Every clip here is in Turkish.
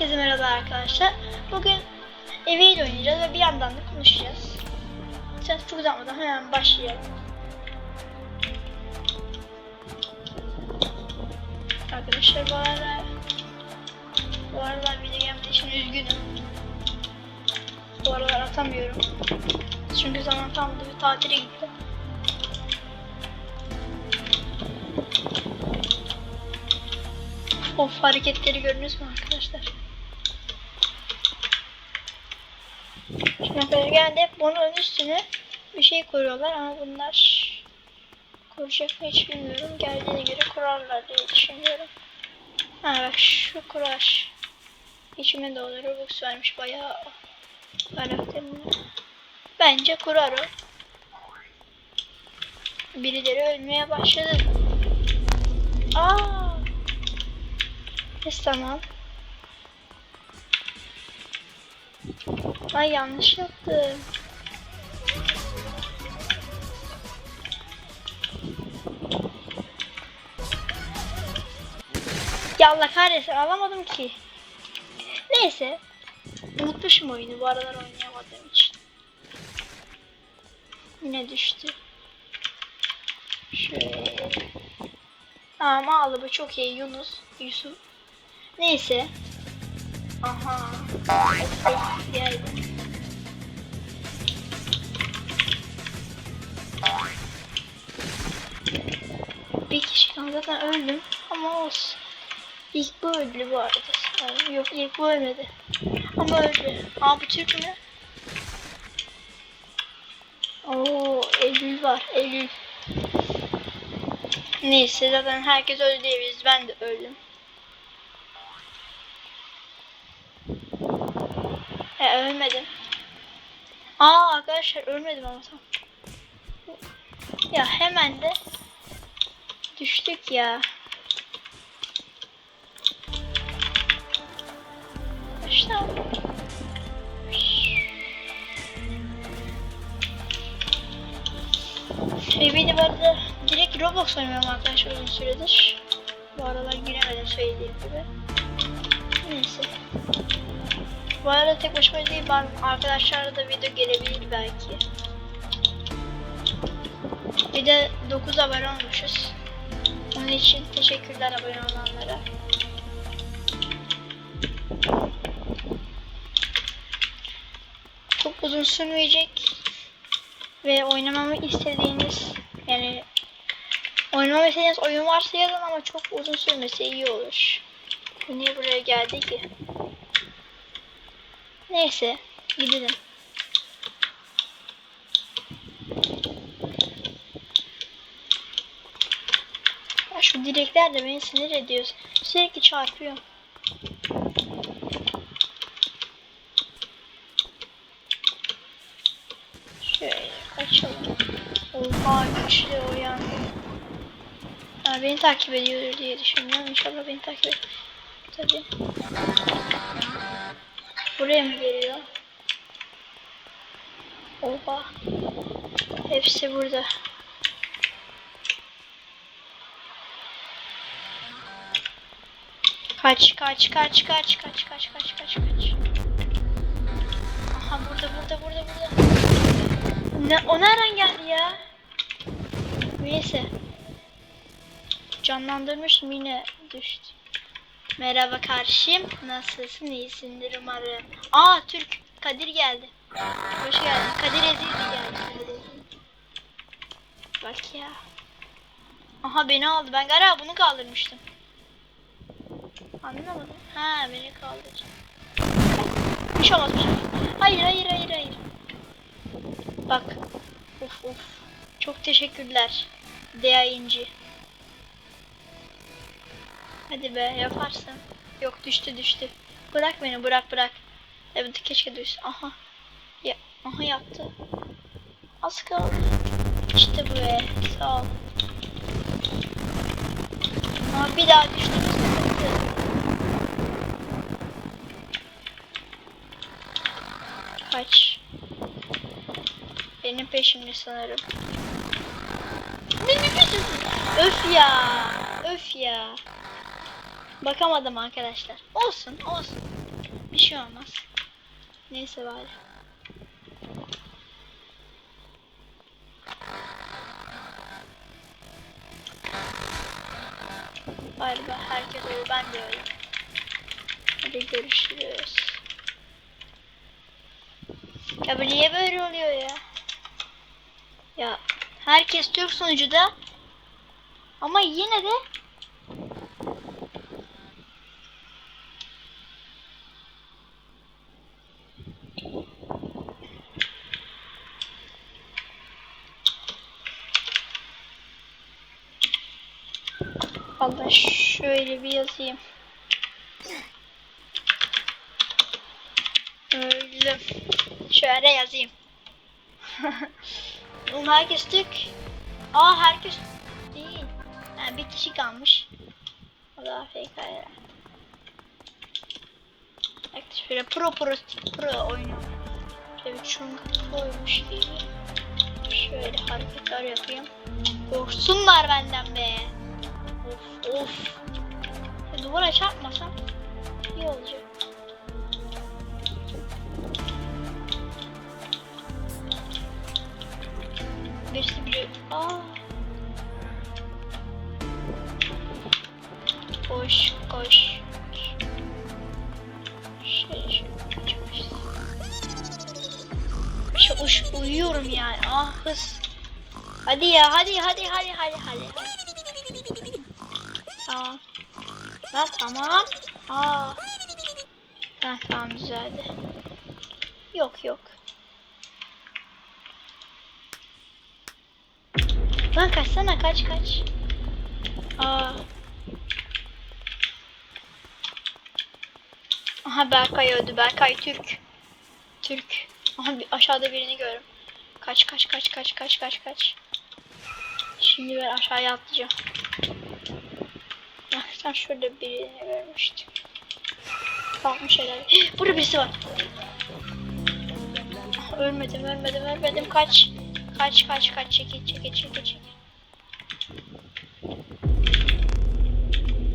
Herkese merhaba arkadaşlar. Bugün eviyle oynayacağız ve bir yandan da konuşacağız. Sen çok uzatmadan hemen başlayalım. Arkadaşlar bu aralar bu aralar video gelmediği için üzgünüm. Bu aralar atamıyorum. Çünkü zaman tam da bir tatile gitti. Of hareketleri gördünüz mü arkadaşlar? Şimdi geldi hep bunun üstüne bir şey koruyorlar ama bunlar koruyacak mı hiç bilmiyorum. Geldiğine göre kurarlar diye düşünüyorum. Ha bak şu kurar. İçime olur. Robux vermiş bayağı karakterine. Bence kurar o. Birileri ölmeye başladı. Aa! Neyse tamam. Ay yanlış yaptım. Ya Allah kahretsin alamadım ki. Neyse. Unutmuşum oyunu bu aralar oynayamadığım için. Yine düştü. Şöyle. Ama ağlı bu çok iyi Yunus. Yusuf. Neyse. Aha. Bir kişi kaldı zaten öldüm ama olsun. İlk bu öldü bu arada. Yani yok ilk bu ölmedi. Ama öldü. Aa bu Türk mü? Oo Eylül var. Eylül. Neyse zaten herkes öldü diyebiliriz. Ben de öldüm. He ölmedim. Aa arkadaşlar ölmedim ama tam. Ya hemen de düştük ya. İşte. Ve de bu arada direkt Roblox oynuyorum arkadaşlar uzun süredir. Bu aralar giremedim söylediğim gibi. Neyse. Bu arada tek başıma değil ben arkadaşlarla da video gelebilir belki. Bir de 9 abone olmuşuz. Onun için teşekkürler abone olanlara. Çok uzun sürmeyecek ve oynamamı istediğiniz yani oynamamı istediğiniz oyun varsa yazın ama çok uzun sürmesi iyi olur. Niye buraya geldi ki? Neyse gidelim. Ya şu direkler de beni sinir ediyor. Sürekli çarpıyor. Şöyle kaçalım. Oha güçlü o. Ha, beni takip ediyor diye düşünüyorum. İnşallah beni takip ediyor. Tabii. Buraya mı geliyor? Oha. Hepsi burada. Kaç kaç kaç kaç kaç kaç kaç kaç kaç. Aha burada burada burada burada. Ne o nereden geldi ya? Neyse. Canlandırmışım yine düştü. Merhaba karşım. Nasılsın? İyisindir umarım. Aa Türk. Kadir geldi. Hoş geldin. Kadir Ezildi geldi. Bak ya. Aha beni aldı. Ben galiba bunu kaldırmıştım. Anlamadım. Ha beni kaldırdı. Bir şey olmaz bir şey. Hayır hayır hayır hayır. Bak. Of of. Çok teşekkürler. İnci. Hadi be yaparsın. Yok düştü düştü. Bırak beni bırak bırak. Evet keşke düşse. Aha. Ya, aha yaptı. Az kaldı. İşte bu be. Sağ ol. Ama bir daha düştü. sıkıntı. Kaç. Benim peşimde sanırım. Ne peşimde? Öf ya. Öf ya. Bakamadım arkadaşlar. Olsun olsun. Bir şey olmaz. Neyse bari. Galiba herkes öyle ben de öyle. Hadi görüşürüz. Ya bu niye böyle oluyor ya? Ya herkes Türk sunucuda ama yine de Allah şöyle bir yazayım. Öyle. Şöyle yazayım. Herkes Türk. Aa herkes değil. Ha, bir kişi kalmış. O da AFK herhalde. Bak şöyle pro pro pro oynuyor. Şöyle bir çunga koymuş gibi. Şöyle hareketler yapayım. Korksunlar benden be. Of of. Duvara çarpmasam iyi olacak. Birisi bile... Aa. Koş koş. Şöyle kaçmış. Şu uş uyuyorum yani. Ah hız. Hadi ya hadi hadi hadi hadi hadi. Tamam. Ha tamam. Aa. Ha tamam düzeldi. Yok yok. Lan kaçsana kaç kaç. Aa. Aha Berkay öldü. Berkay Türk. Türk. Aha aşağıda birini görüyorum. Kaç kaç kaç kaç kaç kaç kaç. Şimdi ben aşağıya atlayacağım. Sen şurada birini görmüştüm. Kalkmış herhalde. Burada birisi var. Ölmedim, ölmedim, ölmedim. Kaç. Kaç, kaç, kaç. Çekil, çekil, çekil, çekil.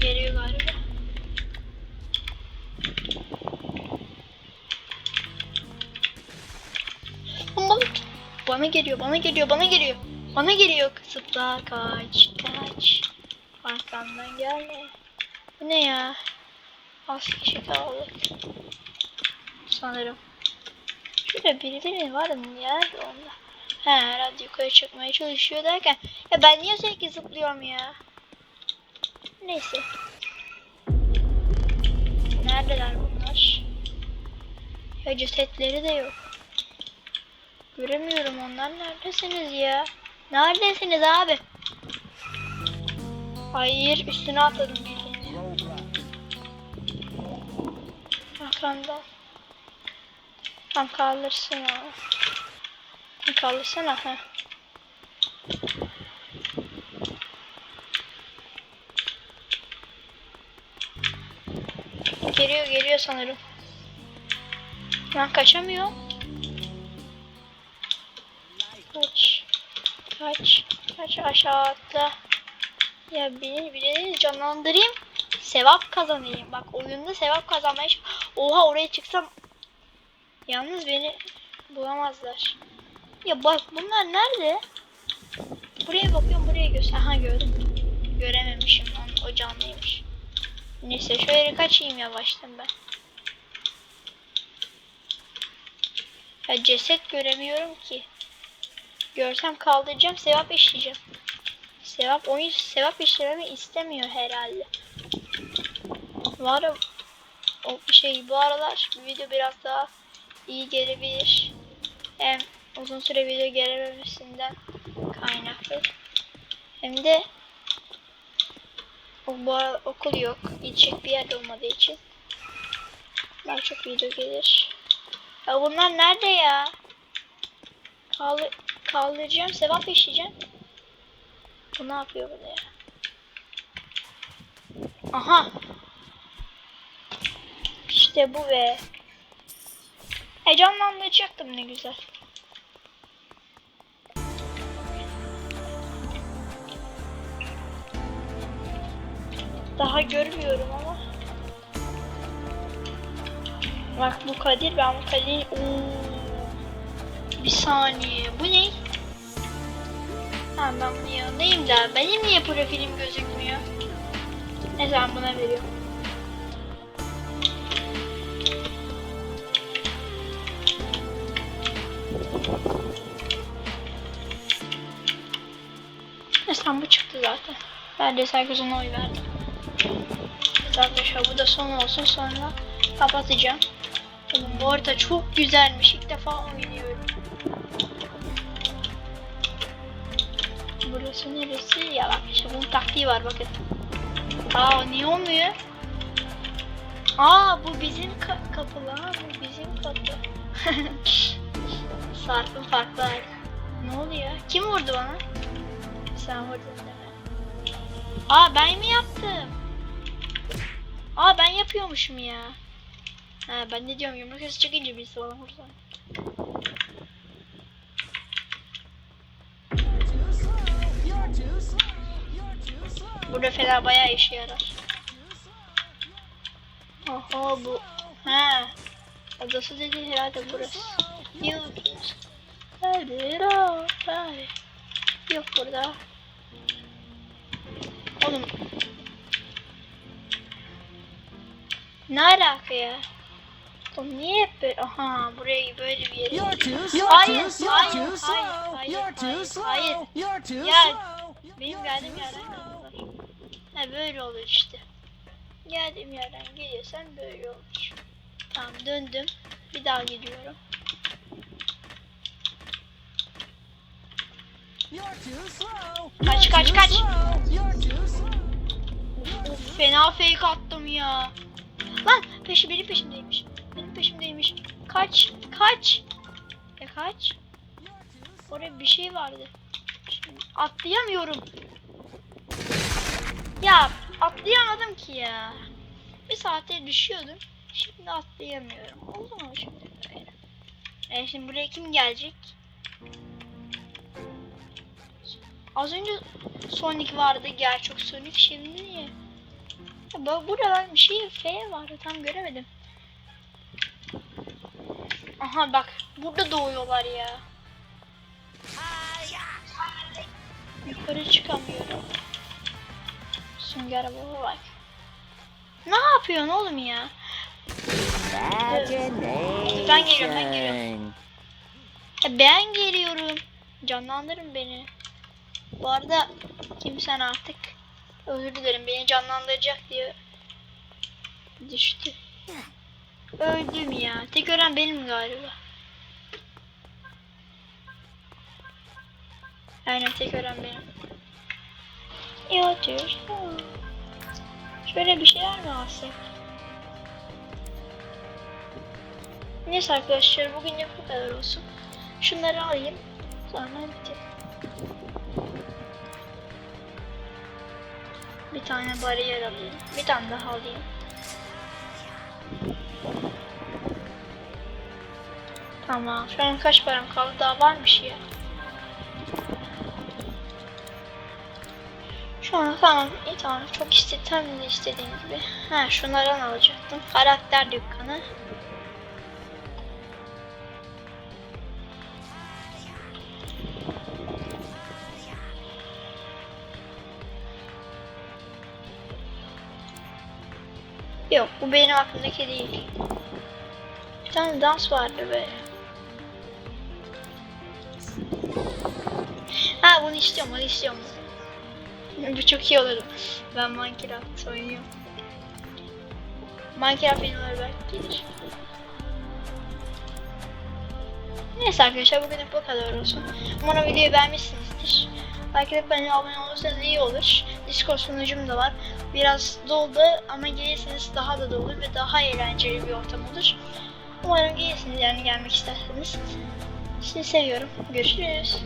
Geliyor galiba. Bana geliyor, bana geliyor, bana geliyor. Bana geliyor. Kısıtla kaç, kaç. Arkamdan gelme. Bu ne ya? Az kişi kaldık. Sanırım. Şurada birileri var mı ya? Onda. He herhalde yukarı çıkmaya çalışıyor derken. Ya ben niye sürekli zıplıyorum ya? Neyse. Neredeler bunlar? Ya cesetleri de yok. Göremiyorum onlar. Neredesiniz ya? Neredesiniz abi? Hayır üstüne atladım. Arkamda. Tam kaldırsın onu. Bir Kaldırsana ha. Geliyor geliyor sanırım. Ben kaçamıyorum. Kaç. Kaç. Kaç aşağı atla. Ya beni biri canlandırayım. Sevap kazanayım. Bak oyunda sevap kazanmaya Oha oraya çıksam yalnız beni bulamazlar. Ya bak bunlar nerede? Buraya bakıyorum buraya göster. Aha gördüm. Görememişim onu. O canlıymış. Neyse şöyle kaçayım yavaştan ben. Ya ceset göremiyorum ki. Görsem kaldıracağım sevap işleyeceğim. Sevap oyun sevap işlememi istemiyor herhalde. Var o şey bu aralar video biraz daha iyi gelebilir. Hem uzun süre video gelememesinden kaynaklı. Hem de o bu ara okul yok. Gidecek bir yer olmadığı için daha çok video gelir. Ya bunlar nerede ya? Kaldır kaldıracağım, sevap işleyeceğim. Bu ne yapıyor burada ya? Aha. İşte bu be. Heyecanlandıracaktım ne güzel. Daha görmüyorum ama. Bak bu Kadir ben bu Kadir. Oo. Bir saniye. Bu ne? Ha ben bunun yanındayım da benim niye profilim gözükmüyor? Neyse ben buna veriyorum. Tamam, bu çıktı zaten. Ben de ona oy verdim. Arkadaşlar bu da son olsun sonra kapatacağım. Bu harita çok güzelmiş. İlk defa oynuyorum. Burası neresi? Ya bak işte bunun taktiği var bakın. Aa niye olmuyor? Aa bu bizim ka- kapı lan. Bu bizim kapı. Sarp'ın farklı. Ne oluyor? Kim vurdu bana? Sen vurdun mi? Aa ben mi yaptım? Aa ben yapıyormuşum ya. Ha ben ne diyorum yumruk sesi çıkınca birisi bana vurdu. Burada falan bayağı işe yarar. Oho bu. Ha. Adası dedi herhalde burası. Yok. Hadi. Hadi. Yok burada. Oğlum. Ne alaka ya? Oğlum niye hep böyle? Aha buraya böyle bir yere. Hayır, hayır, hayır, hayır, hayır, hayır, hayır. Ya. Benim geldiğim yerden kaldılar. Ha böyle olur işte. Geldiğim yerden geliyorsan böyle olur. Tamam döndüm. Bir daha gidiyorum. Kaç, kaç, kaç. Of, fena fake attım ya. Lan peşi benim peşimdeymiş. Benim peşimdeymiş. Kaç, kaç. Ya kaç. Orada bir şey vardı. Atlayamıyorum. Ya atlayamadım ki ya. Bir saate düşüyordum. Şimdi atlayamıyorum. Oldu mu şimdi böyle? E şimdi buraya kim gelecek? Az önce Sonic vardı gerçek Sonic şimdi niye? Ya burada bir şey F vardı tam göremedim. Aha bak burada doğuyorlar ya. Yukarı çıkamıyorum. Sünger baba bak. Ne yapıyorsun oğlum ya? Ben geliyorum, ben geliyorum. Ya ben geliyorum. Canlandırın beni. Bu arada kimsen artık özür dilerim beni canlandıracak diye düştü. Öldüm ya. Tek ölen benim galiba. Aynen tek ölen benim. Ya diyor. Şöyle bir şeyler mi alsak? Neyse arkadaşlar bugünlük bu kadar olsun. Şunları alayım. Sonra bitir. Bir tane bariyer alayım. Bir tane daha alayım. Tamam. Şu an kaç param kaldı? Daha varmış ya. Şu an tamam. İyi tamam. Çok istedim de istediğim gibi. Ha şunlardan alacaktım. Karakter dükkanı. Yok bu benim aklımdaki değil. Bir tane dans vardı be. Ha bunu istiyorum onu istiyorum. Bu çok iyi olur. Ben Minecraft oynuyorum. Minecraft videoları belki gelir. Neyse arkadaşlar bugün bu kadar olsun. Umarım videoyu beğenmişsinizdir. Belki de bana abone olursanız iyi olur. Discord sunucum da var. Biraz doldu ama gelirseniz daha da dolu ve daha eğlenceli bir ortam olur. Umarım gelirsiniz yani gelmek isterseniz. Sizi seviyorum. Görüşürüz.